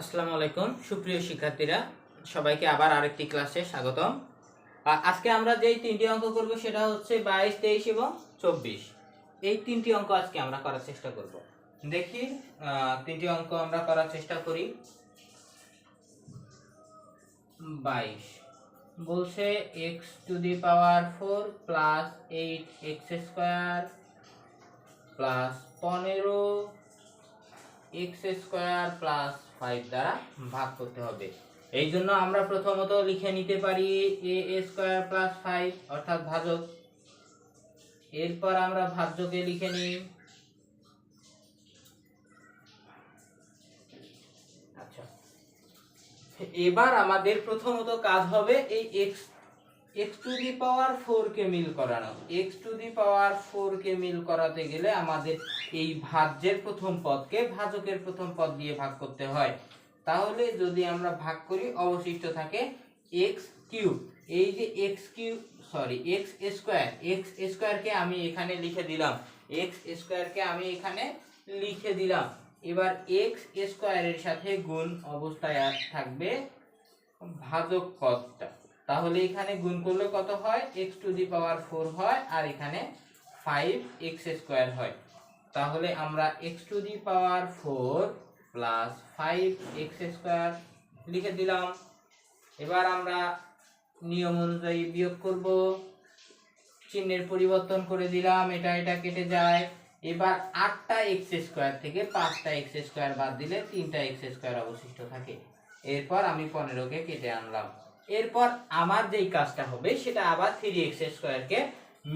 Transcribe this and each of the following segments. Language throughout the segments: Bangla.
আসসালামু আলাইকুম, সুপ্রিয় শিক্ষার্থীরা, সবাইকে আবার আরেকটি ক্লাসে স্বাগতম। আজকে আমরা যেই তিনটি অঙ্ক করব সেটা হচ্ছে বাইশ, তেইশ এবং চব্বিশ। এই তিনটি অঙ্ক আজকে আমরা করার চেষ্টা করব। দেখি তিনটি অঙ্ক আমরা করার চেষ্টা করি। বাইশ। বলছে X to the power four plus eight X square plus পনেরো এক্স স্কোয়ার প্লাস ফাইভ দ্বারা ভাগ করতে হবে। এই জন্য আমরা প্রথমত লিখে নিতে পারি এ স্কোয়ার প্লাস ফাইভ অর্থাৎ ভাজক। এরপর আমরা ভাজ্যকে লিখে নিই। আচ্ছা। এবার আমাদের প্রথমত কাজ হবে এই X X to the power four কে মিল করানো। X to the power four কে মিল করাতে গেলে আমাদের এই ভাজ্যের প্রথম পদকে ভাজকের প্রথম পদ দিয়ে ভাগ করতে হয়। তাহলে যদি আমরা ভাগ করি, অবশিষ্ট থাকে এক্স কিউব এই যে X cube sorry X square X স্কোয়ারকে আমি এখানে লিখে দিলাম। এক্স স্কোয়ারকে আমি এখানে লিখে দিলাম। এবার এক্স স্কোয়ারের সাথে গুণ অবস্থায় থাকবে ভাজক পদটা। তাহলে এখানে গুণ করলে কত হয়? X to the power four হয় আর এখানে ফাইভ এক্স স্কোয়ার হয়। তাহলে আমরা x to the power four plus five x square লিখে দিলাম। এবার আমরা নিয়ম অনুযায়ী বিয়োগ করব। চিহ্নের পরিবর্তন করে দিলাম, এটা এটা কেটে যায়। এবার আটটা এক্স স্কোয়ার থেকে পাঁচটা এক্স স্কোয়ার বাদ দিলে তিনটা এক্স স্কোয়ার অবশিষ্ট থাকে। এরপর আমি পনেরোকে কেটে আনলাম। এরপর আমার যেই কাজটা হবে, সেটা আবার থ্রি এক্স স্কোয়ারকে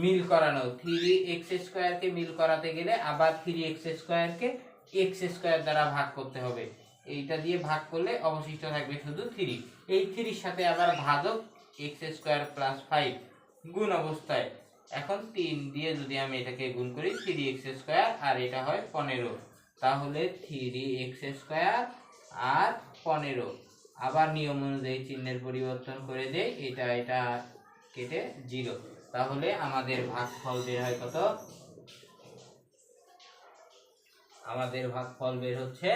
মিল করানো। থ্রি এক্স স্কোয়ারকে মিল করাতে গেলে আবার থ্রি এক্স স্কোয়ারকে এক্স স্কোয়ার দ্বারা ভাগ করতে হবে। এইটা দিয়ে ভাগ করলে অবশিষ্ট থাকবে শুধু থ্রি এই থ্রির সাথে আবার ভাজক এক্স স্কোয়ার প্লাস ফাইভ গুণ অবস্থায়। এখন তিন দিয়ে যদি আমি এটাকে গুণ করি থ্রি এক্স স্কোয়ার আর এটা হয় পনেরো। তাহলে থ্রি এক্স স্কোয়ার আর পনেরো। আবার নিয়ম অনুযায়ী চিহ্নের পরিবর্তন করে দেই, এটা এটা কেটে জিরো তাহলে আমাদের ভাগফল বের হয় কত? আমাদের ভাগফল বের হচ্ছে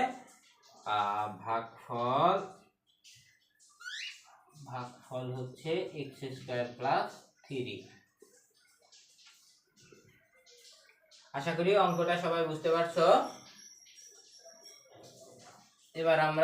ভাগফল ভাগফল হচ্ছে এক্স স্কোয়ার প্লাস থ্রি আশা করি অঙ্কটা সবাই বুঝতে পারছ। এবার আমরা